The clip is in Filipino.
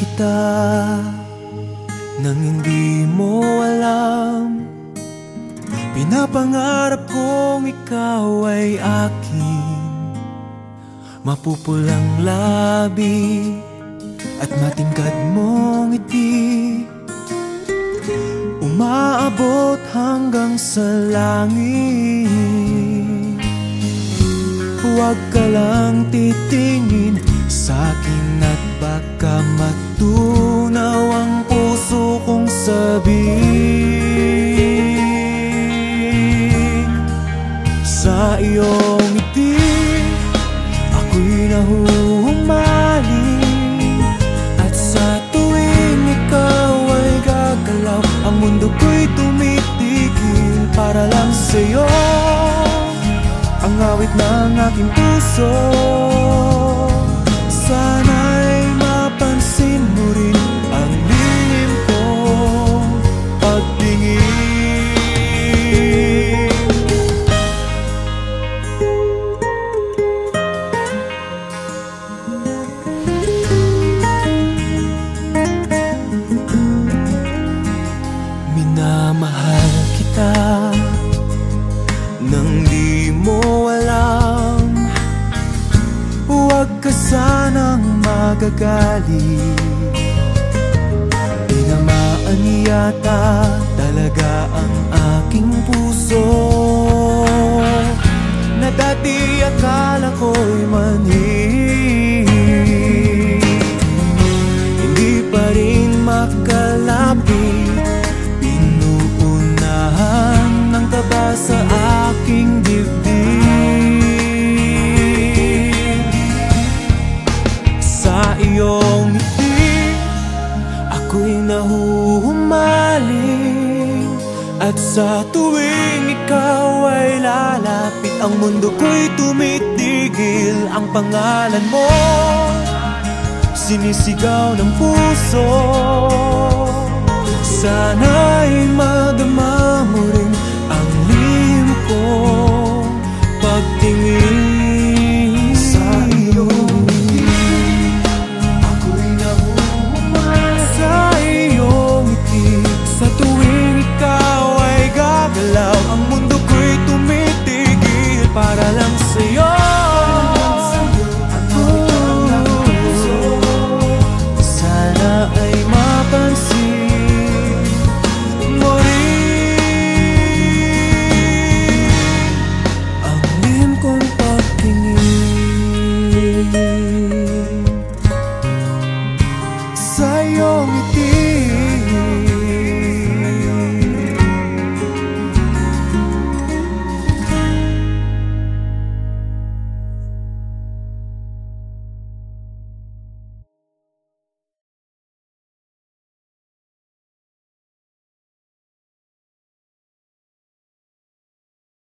kita Nang hindi mo alam. Pinapangarap kong ikaw ay akin. Mapupulang labi At matingkad mong ngiti. Umaabot hanggang sa langit. Huwag ka lang titingin sabihin Sa iyong ngiti ako'y nahuhumaling At sa tuwing ikaw ay gagalaw Ang mundo ko'y tumitigil para lang sa'yo. Ang awit ng aking puso Sana'y sanang magagalit. Tinamaan yata talaga ang aking puso. Na dati akala ko'y mani Ako'y nahuhumaling At sa tuwing ikaw ay lalapit Ang mundo ko'y tumitigil. Ang pangalan mo Sinisigaw ng puso. Sana'y ma